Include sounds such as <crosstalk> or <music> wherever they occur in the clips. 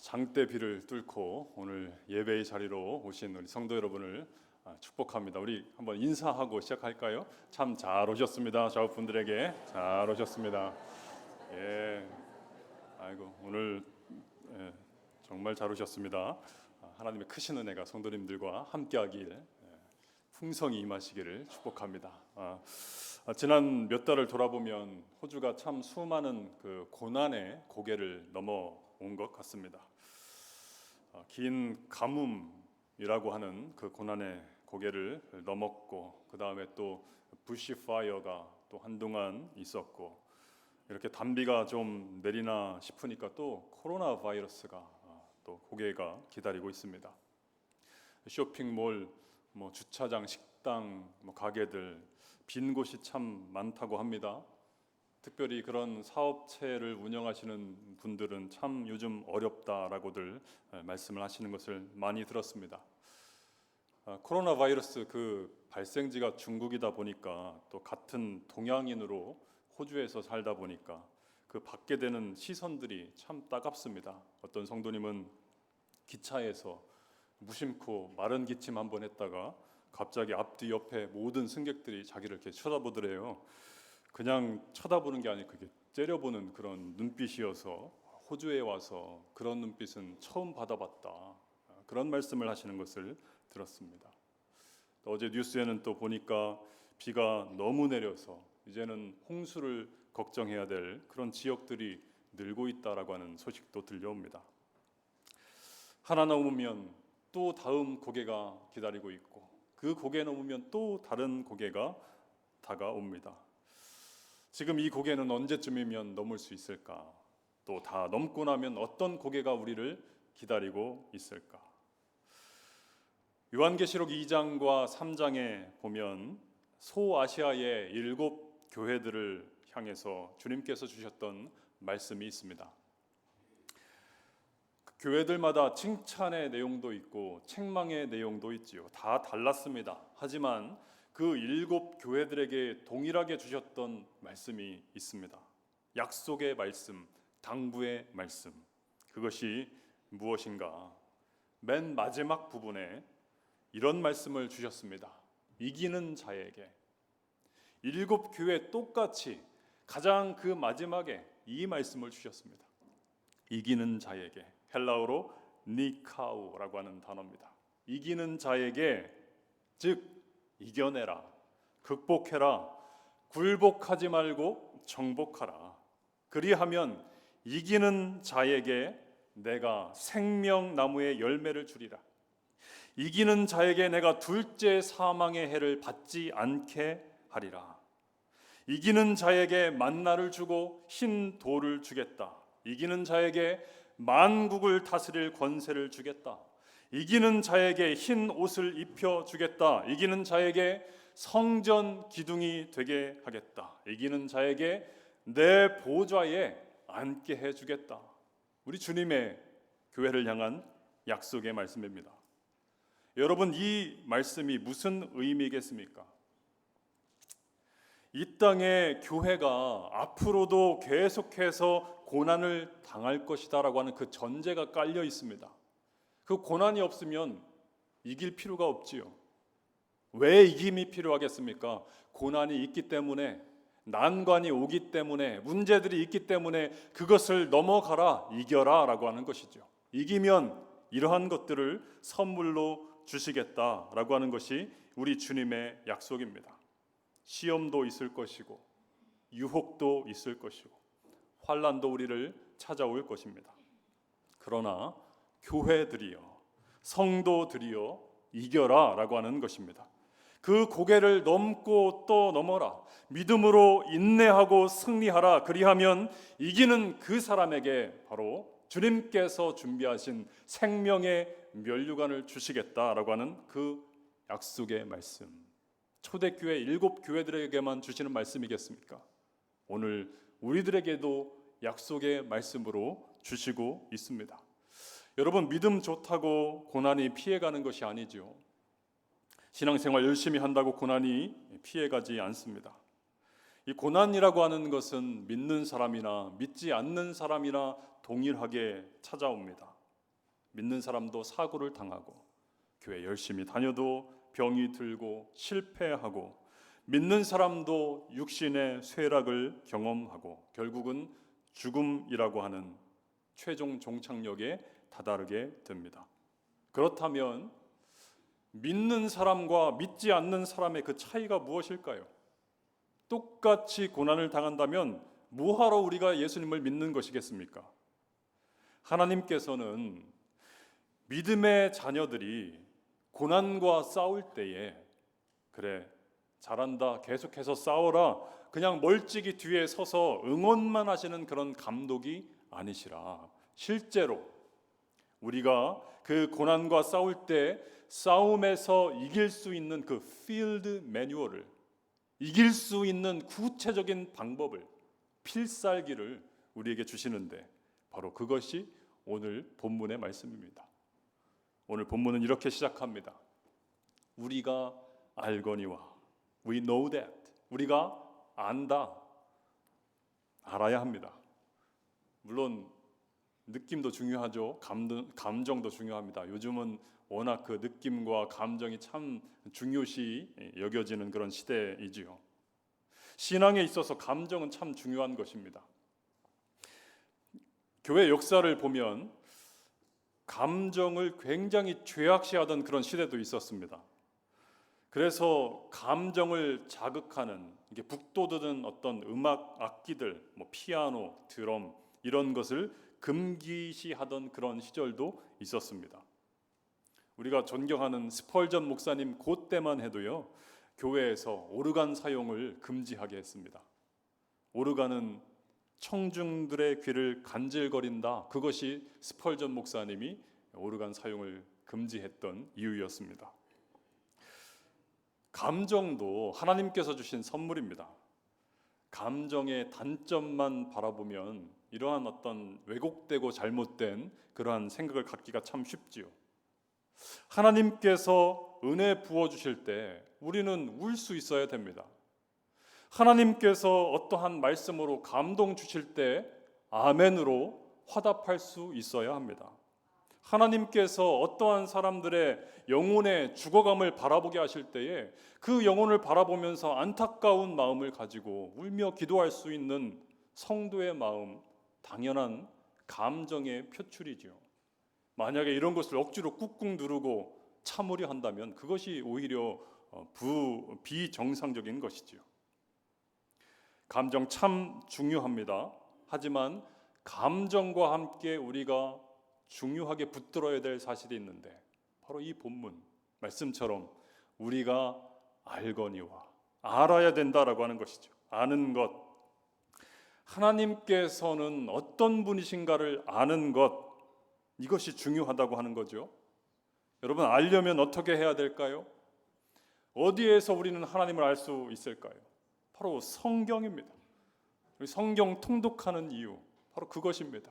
장대 비를 뚫고 오늘 예배의 자리로 오신 우리 성도 여러분을 아, 축복합니다. 우리 한번 인사하고 시작할까요? 참 잘 오셨습니다. 좌우 분들에게 잘 오셨습니다. 예, 아이고 오늘 예, 정말 잘 오셨습니다. 아, 하나님의 크신 은혜가 성도님들과 함께하길 예, 풍성이 임하시기를 축복합니다. 아, 아, 지난 몇 달을 돌아보면 호주가 참 수많은 그 고난의 고개를 넘어 온 것 같습니다. 아, 긴 가뭄이라고 하는 그 고난의 고개를 넘었고 그 다음에 또 부시 파이어가 또 한동안 있었고 이렇게 단비가 좀 내리나 싶으니까 또 코로나 바이러스가 아, 또 고개가 기다리고 있습니다. 쇼핑몰, 뭐 주차장, 식당, 뭐 가게들 빈 곳이 참 많다고 합니다. 특별히 그런 사업체를 운영하시는 분들은 참 요즘 어렵다라고들 에, 말씀을 하시는 것을 많이 들었습니다. 아, 코로나 바이러스 그 발생지가 중국이다 보니까 또 같은 동양인으로 호주에서 살다 보니까 그 받게 되는 시선들이 참 따갑습니다. 어떤 성도님은 기차에서 무심코 마른 기침 한번 했다가 갑자기 앞뒤 옆에 모든 승객들이 자기를 이렇게 쳐다보더래요. 그냥 쳐다보는 게 아니고 그게 째려보는 그런 눈빛이어서 호주에 와서 그런 눈빛은 처음 받아봤다. 그런 말씀을 하시는 것을 들었습니다. 또 어제 뉴스에는 또 보니까 비가 너무 내려서 이제는 홍수를 걱정해야 될 그런 지역들이 늘고 있다라고 하는 소식도 들려옵니다. 하나 넘으면 또 다음 고개가 기다리고 있고 그 고개 넘으면 또 다른 고개가 다가옵니다. 지금 이 고개는 언제쯤이면 넘을 수 있을까? 또 다 넘고 나면 어떤 고개가 우리를 기다리고 있을까? 요한계시록 2장과 3장에 보면 소아시아의 일곱 교회들을 향해서 주님께서 주셨던 말씀이 있습니다. 그 교회들마다 칭찬의 내용도 있고 책망의 내용도 있지요. 다 달랐습니다. 하지만 그 일곱 교회들에게 동일하게 주셨던 말씀이 있습니다. 약속의 말씀, 당부의 말씀. 그것이 무엇인가? 맨 마지막 부분에 이런 말씀을 주셨습니다. 이기는 자에게 일곱 교회 똑같이 가장 그 마지막에 이 말씀을 주셨습니다. 이기는 자에게 헬라어로 니카우라고 하는 단어입니다. 이기는 자에게 즉 이겨내라, 극복해라, 굴복하지 말고 정복하라. 그리하면 이기는 자에게 내가 생명나무의 열매를 주리라. 이기는 자에게 내가 둘째 사망의 해를 받지 않게 하리라. 이기는 자에게 만나를 주고 흰 돌을 주겠다. 이기는 자에게 만국을 다스릴 권세를 주겠다. 이기는 자에게 흰 옷을 입혀 주겠다. 이기는 자에게 성전 기둥이 되게 하겠다. 이기는 자에게 내 보좌에 앉게 해 주겠다. 우리 주님의 교회를 향한 약속의 말씀입니다. 여러분 이 말씀이 무슨 의미겠습니까? 이 땅의 교회가 앞으로도 계속해서 고난을 당할 것이다라고 하는 그 전제가 깔려 있습니다. 그 고난이 없으면 이길 필요가 없지요. 왜 이김이 필요하겠습니까? 고난이 있기 때문에 난관이 오기 때문에 문제들이 있기 때문에 그것을 넘어가라 이겨라라고 하는 것이죠. 이기면 이러한 것들을 선물로 주시겠다라고 하는 것이 우리 주님의 약속입니다. 시험도 있을 것이고 유혹도 있을 것이고 환란도 우리를 찾아올 것입니다. 그러나 교회들이여 성도들이여 이겨라라고 하는 것입니다. 그 고개를 넘고 또 넘어라. 믿음으로 인내하고 승리하라. 그리하면 이기는 그 사람에게 바로 주님께서 준비하신 생명의 면류관을 주시겠다라고 하는 그 약속의 말씀. 초대교회 일곱 교회들에게만 주시는 말씀이겠습니까? 오늘 우리들에게도 약속의 말씀으로 주시고 있습니다. 여러분 믿음 좋다고 고난이 피해가는 것이 아니죠. 신앙생활 열심히 한다고 고난이 피해가지 않습니다. 이 고난이라고 하는 것은 믿는 사람이나 믿지 않는 사람이나 동일하게 찾아옵니다. 믿는 사람도 사고를 당하고 교회 열심히 다녀도 병이 들고 실패하고 믿는 사람도 육신의 쇠락을 경험하고 결국은 죽음이라고 하는 최종 종착역에 다다르게 됩니다. 그렇다면 믿는 사람과 믿지 않는 사람의 그 차이가 무엇일까요? 똑같이 고난을 당한다면 뭐하러 우리가 예수님을 믿는 것이겠습니까? 하나님께서는 믿음의 자녀들이 고난과 싸울 때에 그래 잘한다 계속해서 싸워라 그냥 멀찍이 뒤에 서서 응원만 하시는 그런 감독이 아니시라 실제로 우리가 그 고난과 싸울 때 싸움에서 이길 수 있는 그 필드 매뉴얼을 이길 수 있는 구체적인 방법을 필살기를 우리에게 주시는데 바로 그것이 오늘 본문의 말씀입니다. 오늘 본문은 이렇게 시작합니다. 우리가 알거니와 we know that 우리가 안다 알아야 합니다. 물론 느낌도 중요하죠. 감도, 감정도 중요합니다. 요즘은 워낙 그 느낌과 감정이 참 중요시 여겨지는 그런 시대이지요. 신앙에 있어서 감정은 참 중요한 것입니다. 교회 역사를 보면 감정을 굉장히 죄악시하던 그런 시대도 있었습니다. 그래서 감정을 자극하는 이게 북돋우는 어떤 음악 악기들, 뭐 피아노, 드럼 이런 것을 금기시하던 그런 시절도 있었습니다. 우리가 존경하는 스펄전 목사님 그때만 해도요 교회에서 오르간 사용을 금지하게 했습니다. 오르간은 청중들의 귀를 간질거린다. 그것이 스펄전 목사님이 오르간 사용을 금지했던 이유였습니다. 감정도 하나님께서 주신 선물입니다. 감정의 단점만 바라보면 이러한 어떤 왜곡되고 잘못된 그러한 생각을 갖기가 참 쉽지요. 하나님께서 은혜 부어 주실 때 우리는 울 수 있어야 됩니다. 하나님께서 어떠한 말씀으로 감동 주실 때 아멘으로 화답할 수 있어야 합니다. 하나님께서 어떠한 사람들의 영혼의 죽어감을 바라보게 하실 때에 그 영혼을 바라보면서 안타까운 마음을 가지고 울며 기도할 수 있는 성도의 마음 당연한 감정의 표출이지요. 만약에 이런 것을 억지로 꾹꾹 누르고 참으려 한다면 그것이 오히려 어, 부 비정상적인 것이지요. 감정 참 중요합니다. 하지만 감정과 함께 우리가 중요하게 붙들어야 될 사실이 있는데 바로 이 본문 말씀처럼 우리가 알거니와 알아야 된다라고 하는 것이죠. 아는 것. 하나님께서는 어떤 분이신가를 아는 것 이것이 중요하다고 하는 거죠. 여러분 알려면 어떻게 해야 될까요? 어디에서 우리는 하나님을 알 수 있을까요? 바로 성경입니다. 성경 통독하는 이유 바로 그것입니다.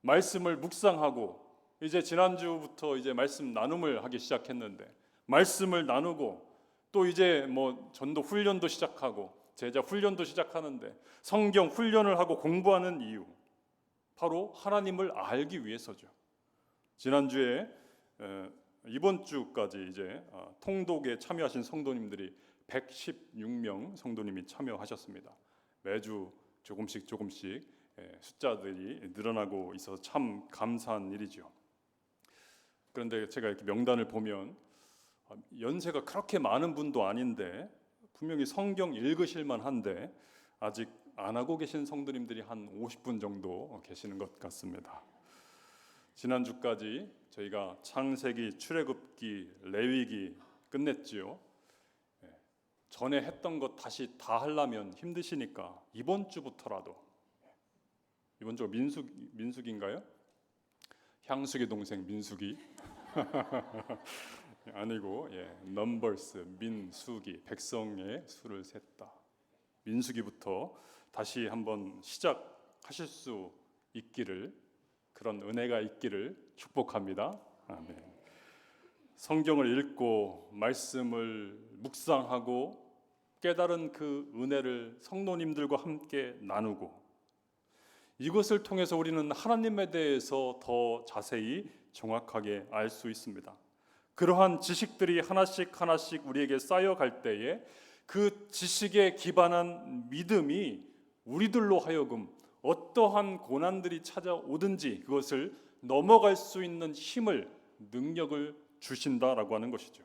말씀을 묵상하고 이제 지난주부터 이제 말씀 나눔을 하기 시작했는데 말씀을 나누고 또 이제 뭐 전도 훈련도 시작하고 제자 훈련도 시작하는데 성경 훈련을 하고 공부하는 이유 바로 하나님을 알기 위해서죠. 지난주에 이번 주까지 이제 어, 통독에 참여하신 성도님들이 116명 성도님이 참여하셨습니다. 매주 조금씩 조금씩 숫자들이 늘어나고 있어서 참 감사한 일이죠. 그런데 제가 이렇게 명단을 보면 아, 연세가 그렇게 많은 분도 아닌데 분명히 성경 읽으실만 한데 아직 안 하고 계신 성도님들이 한 50분 정도 계시는 것 같습니다. 지난주까지 저희가 창세기, 출애굽기, 레위기 끝냈지요. 예, 전에 했던 것 다시 다 하려면 힘드시니까 이번 주부터라도 이번 주 민숙 민숙인가요? 향숙의 동생 민숙이 <laughs> 아니고 예, 넘버스 민숙이 백성의 수를 셌다. 민숙이부터 다시 한번 시작하실 수 있기를 그런 은혜가 있기를 축복합니다. 아멘. 성경을 읽고 말씀을 묵상하고 깨달은 그 은혜를 성도님들과 함께 나누고 이것을 통해서 우리는 하나님에 대해서 더 자세히 정확하게 알 수 있습니다. 그러한 지식들이 하나씩 하나씩 우리에게 쌓여갈 때에 그 지식에 기반한 믿음이 우리들로 하여금 어떠한 고난들이 찾아오든지 그것을 넘어갈 수 있는 힘을 능력을 주신다라고 하는 것이죠.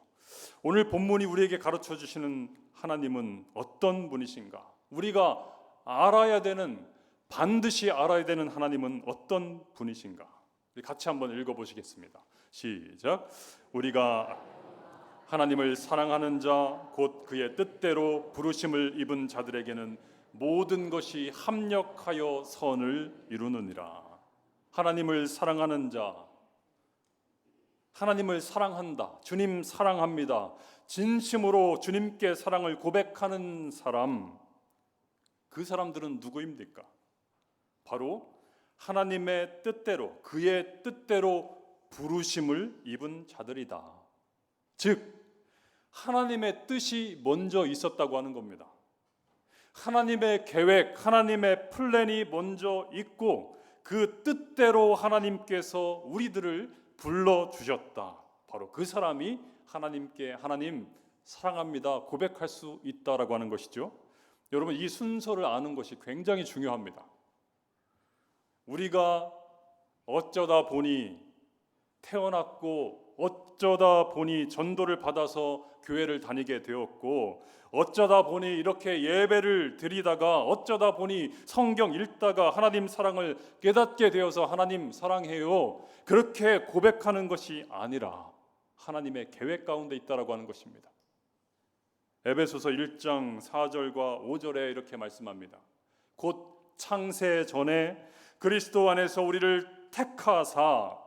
오늘 본문이 우리에게 가르쳐 주시는 하나님은 어떤 분이신가? 우리가 알아야 되는 반드시 알아야 되는 하나님은 어떤 분이신가? 같이 한번 읽어 보시겠습니다. 시작. 우리가 하나님을 사랑하는 자 곧 그의 뜻대로 부르심을 입은 자들에게는 모든 것이 합력하여 선을 이루느니라. 하나님을 사랑하는 자 하나님을 사랑한다. 주님 사랑합니다. 진심으로 주님께 사랑을 고백하는 사람 그 사람들은 누구입니까? 바로 하나님의 뜻대로 그의 뜻대로 부르심을 입은 자들이다. 즉 하나님의 뜻이 먼저 있었다고 하는 겁니다. 하나님의 계획, 하나님의 플랜이 먼저 있고 그 뜻대로 하나님께서 우리들을 불러 주셨다. 바로 그 사람이 하나님께 하나님 사랑합니다 고백할 수 있다라고 하는 것이죠. 여러분 이 순서를 아는 것이 굉장히 중요합니다. 우리가 어쩌다 보니 태어났고 어쩌다 보니 전도를 받아서 교회를 다니게 되었고 어쩌다 보니 이렇게 예배를 드리다가 어쩌다 보니 성경 읽다가 하나님 사랑을 깨닫게 되어서 하나님 사랑해요 그렇게 고백하는 것이 아니라 하나님의 계획 가운데 있다라고 하는 것입니다. 에베소서 1장 4절과 5절에 이렇게 말씀합니다. 곧 창세 전에 그리스도 안에서 우리를 택하사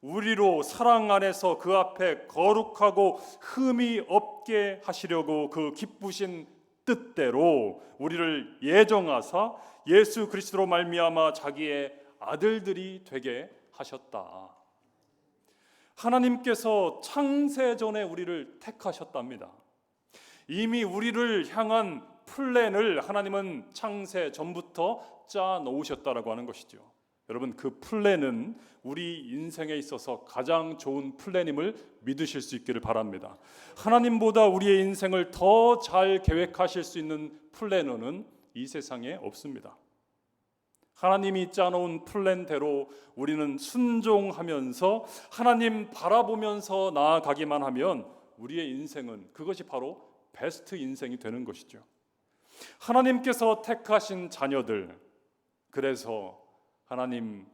우리로 사랑 안에서 그 앞에 거룩하고 흠이 없게 하시려고 그 기쁘신 뜻대로 우리를 예정하사 예수 그리스도로 말미암아 자기의 아들들이 되게 하셨다. 하나님께서 창세 전에 우리를 택하셨답니다. 이미 우리를 향한 플랜을 하나님은 창세 전부터 짜 놓으셨다라고 하는 것이죠. 여러분 그 플랜은 우리 인생에 있어서 가장 좋은 플랜임을 믿으실 수 있기를 바랍니다. 하나님보다 우리의 인생을 더 잘 계획하실 수 있는 플래너는 이 세상에 없습니다. 하나님이 짜놓은 플랜대로 우리는 순종하면서 하나님 바라보면서 나아가기만 하면 우리의 인생은 그것이 바로 베스트 인생이 되는 것이죠. 하나님께서 택하신 자녀들 그래서 하나님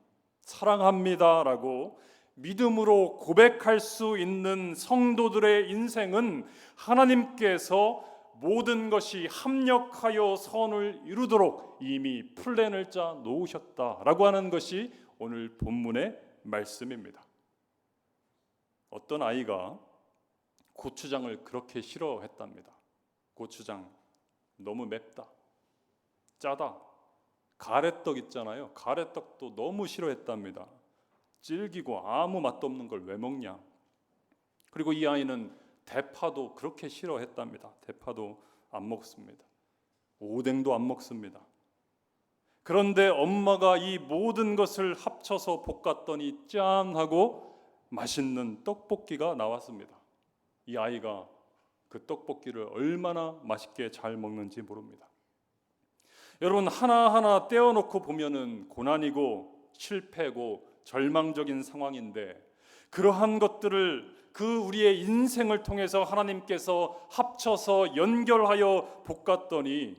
사랑합니다라고 믿음으로 고백할 수 있는 성도들의 인생은 하나님께서 모든 것이 합력하여 선을 이루도록 이미 플랜을 짜 놓으셨다라고 하는 것이 오늘 본문의 말씀입니다. 어떤 아이가 고추장을 그렇게 싫어했답니다. 고추장 너무 맵다. 짜다. 가래떡 있잖아요. 가래떡도 너무 싫어했답니다. 질기고 아무 맛도 없는 걸 왜 먹냐? 그리고 이 아이는 대파도 그렇게 싫어했답니다. 대파도 안 먹습니다. 오뎅도 안 먹습니다. 그런데 엄마가 이 모든 것을 합쳐서 볶았더니 짠 하고 맛있는 떡볶이가 나왔습니다. 이 아이가 그 떡볶이를 얼마나 맛있게 잘 먹는지 모릅니다. 여러분 하나하나 떼어놓고 보면은 고난이고 실패고 절망적인 상황인데 그러한 것들을 그 우리의 인생을 통해서 하나님께서 합쳐서 연결하여 볶았더니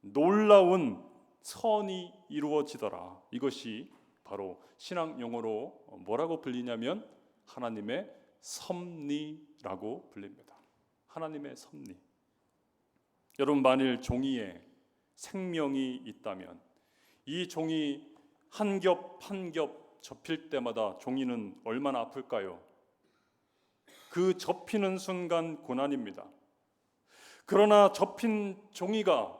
놀라운 선이 이루어지더라. 이것이 바로 신앙 용어로 뭐라고 불리냐면 하나님의 섭리라고 불립니다. 하나님의 섭리. 여러분 만일 종이에 생명이 있다면 이 종이 한 겹 한 겹 접힐 때마다 종이는 얼마나 아플까요? 그 접히는 순간 고난입니다. 그러나 접힌 종이가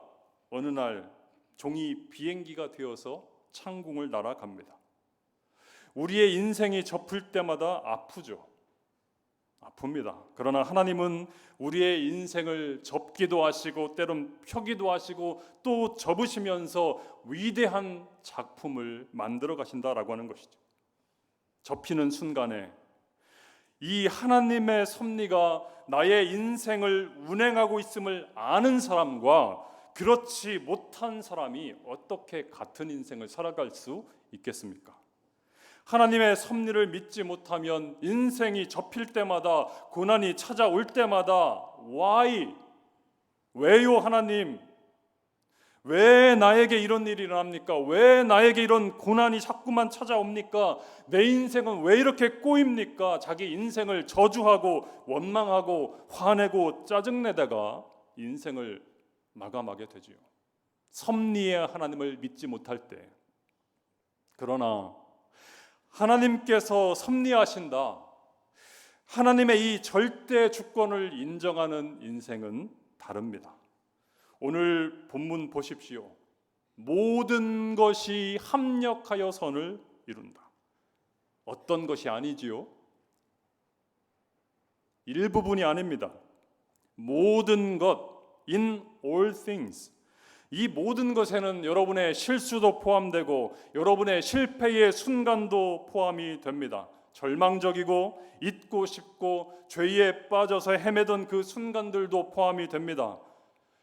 어느 날 종이 비행기가 되어서 창궁을 날아갑니다. 우리의 인생이 접힐 때마다 아프죠. 아픕니다. 그러나 하나님은 우리의 인생을 접기도 하시고 때론 펴기도 하시고 또 접으시면서 위대한 작품을 만들어 가신다라고 하는 것이죠. 접히는 순간에 이 하나님의 섭리가 나의 인생을 운행하고 있음을 아는 사람과 그렇지 못한 사람이 어떻게 같은 인생을 살아갈 수 있겠습니까? 하나님의 섭리를 믿지 못하면 인생이 접힐 때마다 고난이 찾아올 때마다 why 왜요 하나님 왜 나에게 이런 일이 일어납니까? 왜 나에게 이런 고난이 자꾸만 찾아옵니까? 내 인생은 왜 이렇게 꼬입니까? 자기 인생을 저주하고 원망하고 화내고 짜증내다가 인생을 마감하게 되지요. 섭리의 하나님을 믿지 못할 때. 그러나 하나님께서 섭리하신다. 하나님의 이 절대 주권을 인정하는 인생은 다릅니다. 오늘 본문 보십시오. 모든 것이 합력하여 선을 이룬다. 어떤 것이 아니지요? 일부분이 아닙니다. 모든 것, in all things. 이 모든 것에는 여러분의 실수도 포함되고 여러분의 실패의 순간도 포함이 됩니다. 절망적이고 잊고 싶고 죄에 빠져서 헤매던 그 순간들도 포함이 됩니다.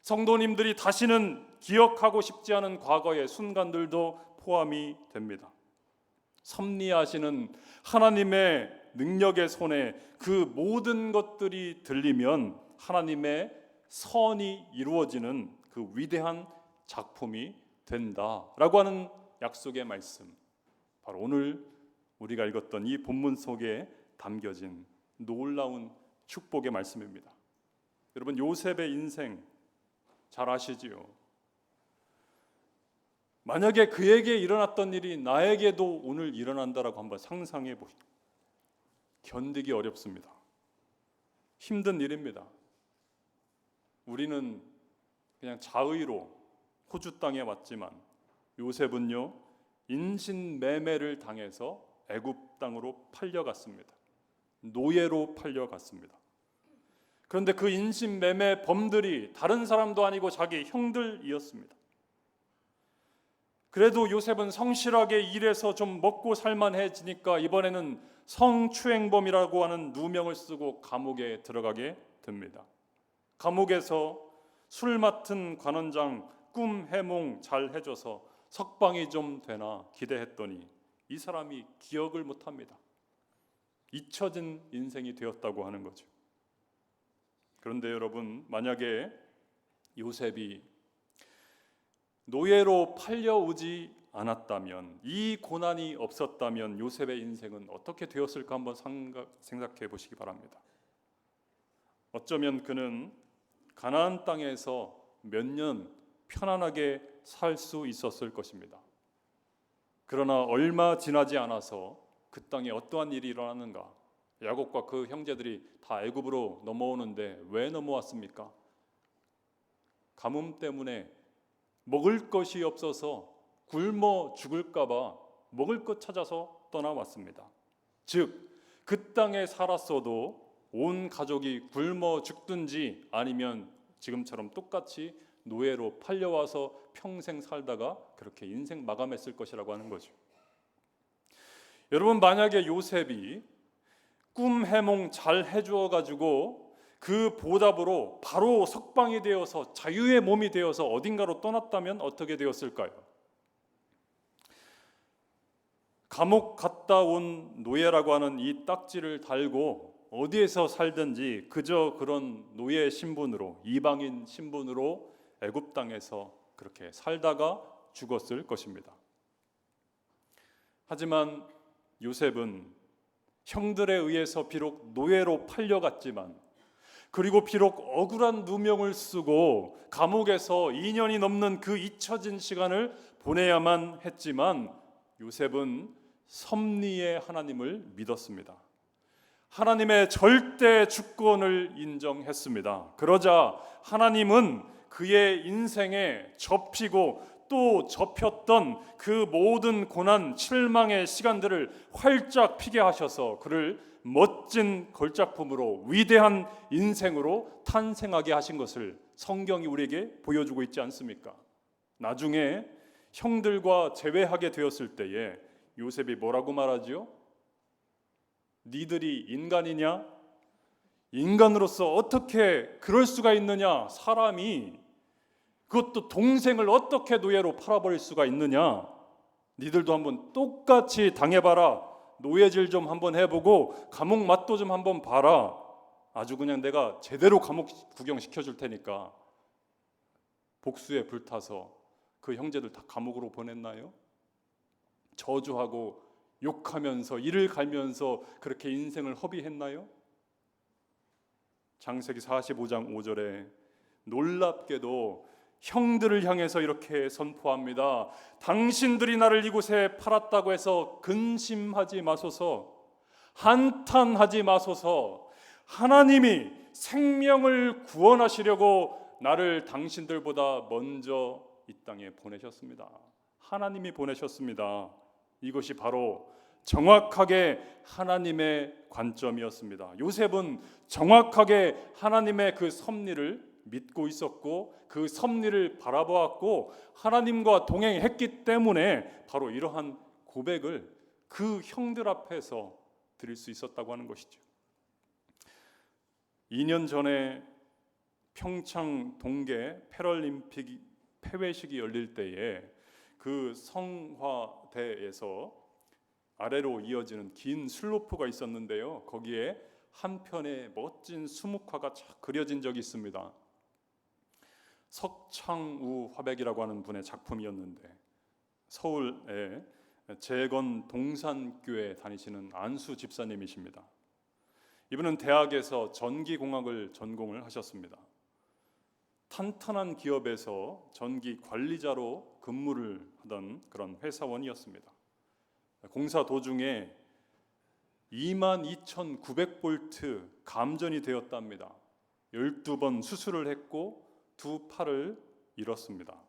성도님들이 다시는 기억하고 싶지 않은 과거의 순간들도 포함이 됩니다. 섭리하시는 하나님의 능력의 손에 그 모든 것들이 들리면 하나님의 선이 이루어지는 그 위대한 작품이 된다라고 하는 약속의 말씀. 바로 오늘 우리가 읽었던 이 본문 속에 담겨진 놀라운 축복의 말씀입니다. 여러분 요셉의 인생 잘 아시지요? 만약에 그에게 일어났던 일이 나에게도 오늘 일어난다라고 한번 상상해 보시죠. 견디기 어렵습니다. 힘든 일입니다. 우리는 그냥 자의로 호주 땅에 왔지만 요셉은요 인신매매를 당해서 애굽 땅으로 팔려갔습니다. 노예로 팔려갔습니다. 그런데 그 인신매매 범들이 다른 사람도 아니고 자기 형들이었습니다. 그래도 요셉은 성실하게 일해서 좀 먹고 살만해지니까 이번에는 성추행범이라고 하는 누명을 쓰고 감옥에 들어가게 됩니다. 감옥에서 술 맡은 관원장 꿈 해몽 잘 해줘서 석방이 좀 되나 기대했더니 이 사람이 기억을 못합니다. 잊혀진 인생이 되었다고 하는 거죠. 그런데 여러분 만약에 요셉이 노예로 팔려오지 않았다면 이 고난이 없었다면 요셉의 인생은 어떻게 되었을까 한번 생각해 보시기 바랍니다. 어쩌면 그는 가나안 땅에서 몇 년 편안하게 살 수 있었을 것입니다. 그러나 얼마 지나지 않아서 그 땅에 어떠한 일이 일어났는가? 야곱과 그 형제들이 다 애굽으로 넘어오는데 왜 넘어왔습니까? 가뭄 때문에 먹을 것이 없어서 굶어 죽을까봐 먹을 것 찾아서 떠나왔습니다. 즉, 그 땅에 살았어도 온 가족이 굶어 죽든지 아니면 지금처럼 똑같이 노예로 팔려와서 평생 살다가 그렇게 인생 마감했을 것이라고 하는 거죠. 여러분 만약에 요셉이 꿈 해몽 잘 해주어 가지고 그 보답으로 바로 석방이 되어서 자유의 몸이 되어서 어딘가로 떠났다면 어떻게 되었을까요? 감옥 갔다 온 노예라고 하는 이 딱지를 달고 어디에서 살든지 그저 그런 노예 신분으로 이방인 신분으로 애굽 땅에서 그렇게 살다가 죽었을 것입니다. 하지만 요셉은 형들에 의해서 비록 노예로 팔려갔지만 그리고 비록 억울한 누명을 쓰고 감옥에서 2년이 넘는 그 잊혀진 시간을 보내야만 했지만 요셉은 섭리의 하나님을 믿었습니다. 하나님의 절대 주권을 인정했습니다. 그러자 하나님은 그의 인생에 접히고 또 접혔던 그 모든 고난, 실망의 시간들을 활짝 피게 하셔서 그를 멋진 걸작품으로 위대한 인생으로 탄생하게 하신 것을 성경이 우리에게 보여주고 있지 않습니까? 나중에 형들과 재회하게 되었을 때에 요셉이 뭐라고 말하지요? 니들이 인간이냐? 인간으로서 어떻게 그럴 수가 있느냐? 사람이 그것도 동생을 어떻게 노예로 팔아버릴 수가 있느냐? 니들도 한번 똑같이 당해봐라. 노예질 좀 한번 해보고 감옥 맛도 좀 한번 봐라. 아주 그냥 내가 제대로 감옥 구경 시켜 줄 테니까 복수에 불타서 그 형제들 다 감옥으로 보냈나요? 저주하고 욕하면서 이를 갈면서 그렇게 인생을 허비했나요? 장세기 45장 5절에 놀랍게도 형들을 향해서 이렇게 선포합니다. 당신들이 나를 이곳에 팔았다고 해서 근심하지 마소서. 한탄하지 마소서. 하나님이 생명을 구원하시려고 나를 당신들보다 먼저 이 땅에 보내셨습니다. 하나님이 보내셨습니다. 이것이 바로 정확하게 하나님의 관점이었습니다. 요셉은 정확하게 하나님의 그 섭리를 믿고 있었고 그 섭리를 바라보았고 하나님과 동행했기 때문에 바로 이러한 고백을 그 형들 앞에서 드릴 수 있었다고 하는 것이죠. 2년 전에 평창 동계 패럴림픽 폐회식이 열릴 때에 그 성화대에서 아래로 이어지는 긴 슬로프가 있었는데요. 거기에 한 편의 멋진 수묵화가 착 그려진 적이 있습니다. 석창우 화백이라고 하는 분의 작품이었는데 서울에 재건 동산교회 다니시는 안수 집사님이십니다. 이분은 대학에서 전기공학을 전공을 하셨습니다. 탄탄한 기업에서 전기 관리자로 근무를 하던 그런 회사원이었습니다. 공사 도중에 22,900볼트 감전이 되었답니다. 12번 수술을 했고 두 팔을 잃었습니다.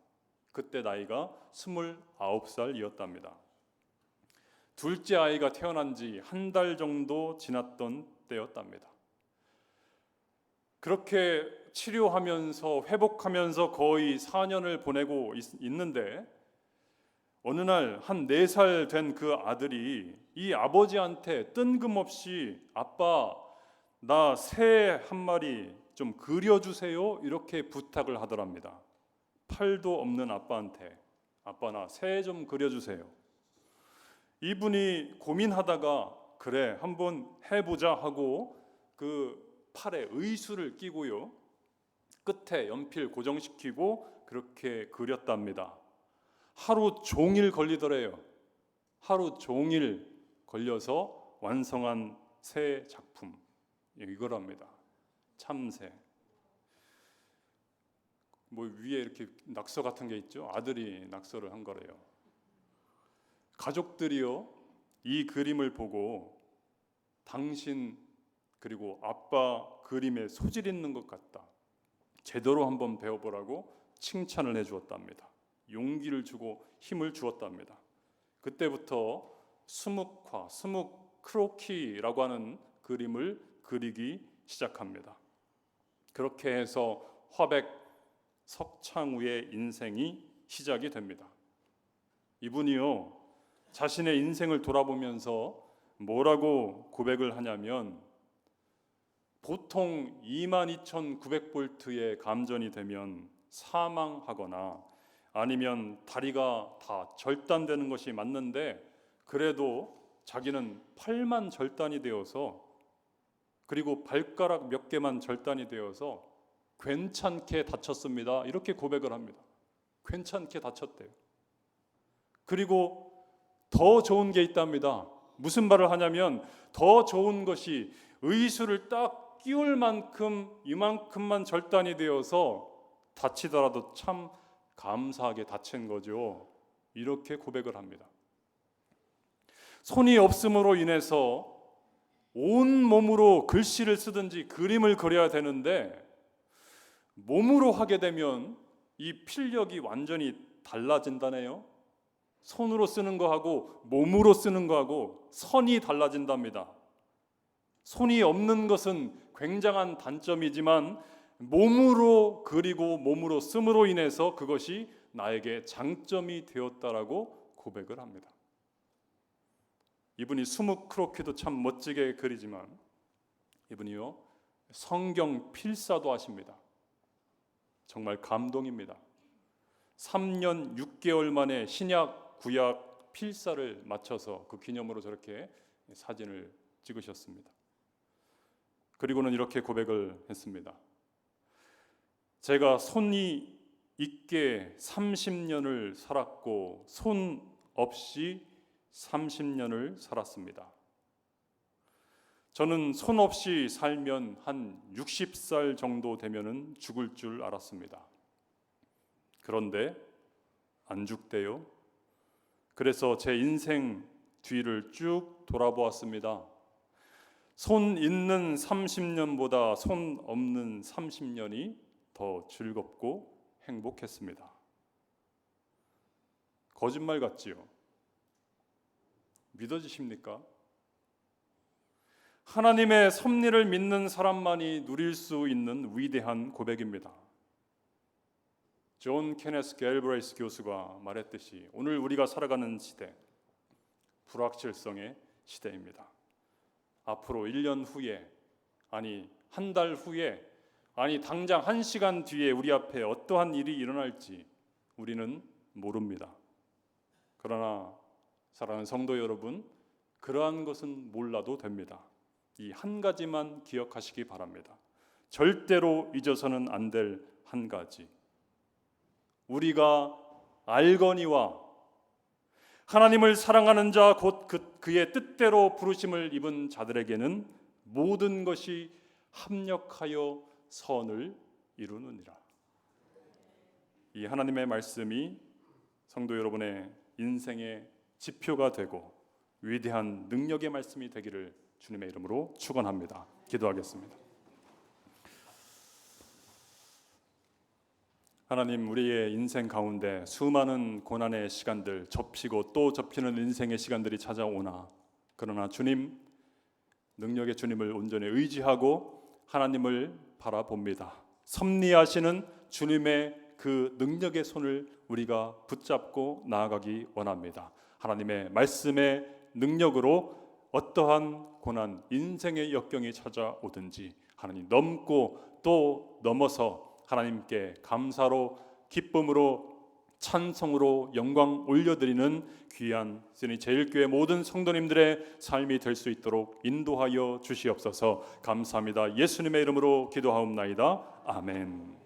그때 나이가 29살이었답니다. 둘째 아이가 태어난 지 한 달 정도 지났던 때였답니다. 그렇게 치료하면서 회복하면서 거의 4년을 보내고 있, 있는데 어느 날 한 네 살 된 그 아들이 이 아버지한테 뜬금없이 아빠 나 새 한 마리 좀 그려주세요 이렇게 부탁을 하더랍니다. 팔도 없는 아빠한테 아빠 나 새 좀 그려주세요. 이분이 고민하다가 그래 한번 해보자 하고 그 팔에 의수를 끼고요 끝에 연필 고정시키고 그렇게 그렸답니다. 하루 종일 걸리더래요. 하루 종일 걸려서 완성한 새 작품 이거랍니다. 참새. 뭐 위에 이렇게 낙서 같은 게 있죠. 아들이 낙서를 한 거래요. 가족들이요 이 그림을 보고 당신 그리고 아빠 그림에 소질 있는 것 같다. 제대로 한번 배워보라고 칭찬을 해주었답니다. 용기를 주고 힘을 주었답니다. 그때부터 수묵화, 수묵 크로키라고 하는 그림을 그리기 시작합니다. 그렇게 해서 화백 석창우의 인생이 시작이 됩니다. 이분이요 자신의 인생을 돌아보면서 뭐라고 고백을 하냐면 보통 22,900볼트의 감전이 되면 사망하거나 아니면 다리가 다 절단되는 것이 맞는데 그래도 자기는 팔만 절단이 되어서 그리고 발가락 몇 개만 절단이 되어서 괜찮게 다쳤습니다. 이렇게 고백을 합니다. 괜찮게 다쳤대요. 그리고 더 좋은 게 있답니다. 무슨 말을 하냐면 더 좋은 것이 의수를 딱 끼울 만큼 이만큼만 절단이 되어서 다치더라도 참 감사하게 다친 거죠. 이렇게 고백을 합니다. 손이 없음으로 인해서 온 몸으로 글씨를 쓰든지 그림을 그려야 되는데 몸으로 하게 되면 이 필력이 완전히 달라진다네요. 손으로 쓰는 거하고 몸으로 쓰는 거하고 선이 달라진답니다. 손이 없는 것은 굉장한 단점이지만 몸으로 그리고 몸으로 씀으로 인해서 그것이 나에게 장점이 되었다라고 고백을 합니다. 이분이 수묵 크로키도 참 멋지게 그리지만 이분이요 성경 필사도 하십니다. 정말 감동입니다. 3년 6개월 만에 신약 구약 필사를 맞춰서 그 기념으로 저렇게 사진을 찍으셨습니다. 그리고는 이렇게 고백을 했습니다. 제가 손이 있게 30년을 살았고 손 없이 30년을 살았습니다. 저는 손 없이 살면 한 60살 정도 되면은 죽을 줄 알았습니다. 그런데 안 죽대요. 그래서 제 인생 뒤를 쭉 돌아보았습니다. 손 있는 30년보다 손 없는 30년이 더 즐겁고 행복했습니다. 거짓말 같지요? 믿어지십니까? 하나님의 섭리를 믿는 사람만이 누릴 수 있는 위대한 고백입니다. 존 케네스 갤브레이스 교수가 말했듯이 오늘 우리가 살아가는 시대 불확실성의 시대입니다. 앞으로 1년 후에 아니 한 달 후에 아니 당장 한 시간 뒤에 우리 앞에 어떠한 일이 일어날지 우리는 모릅니다. 그러나 사랑하는 성도 여러분, 그러한 것은 몰라도 됩니다. 이 한 가지만 기억하시기 바랍니다. 절대로 잊어서는 안 될 한 가지. 우리가 알거니와 하나님을 사랑하는 자 곧 그, 그의 뜻대로 부르심을 입은 자들에게는 모든 것이 합력하여 선을 이루느니라. 이 하나님의 말씀이 성도 여러분의 인생의 지표가 되고 위대한 능력의 말씀이 되기를 주님의 이름으로 축원합니다. 기도하겠습니다. 하나님 우리의 인생 가운데 수많은 고난의 시간들 접히고 또 접히는 인생의 시간들이 찾아오나 그러나 주님 능력의 주님을 온전히 의지하고 하나님을 바라봅니다. 섭리하시는 주님의 그 능력의 손을 우리가 붙잡고 나아가기 원합니다. 하나님의 말씀의 능력으로 어떠한 고난, 인생의 역경이 찾아오든지 하나님 넘고 또 넘어서 하나님께 감사로 기쁨으로 찬송으로 영광 올려드리는 귀한 쓰니 제일교회 모든 성도님들의 삶이 될 수 있도록 인도하여 주시옵소서 감사합니다. 예수님의 이름으로 기도하옵나이다. 아멘.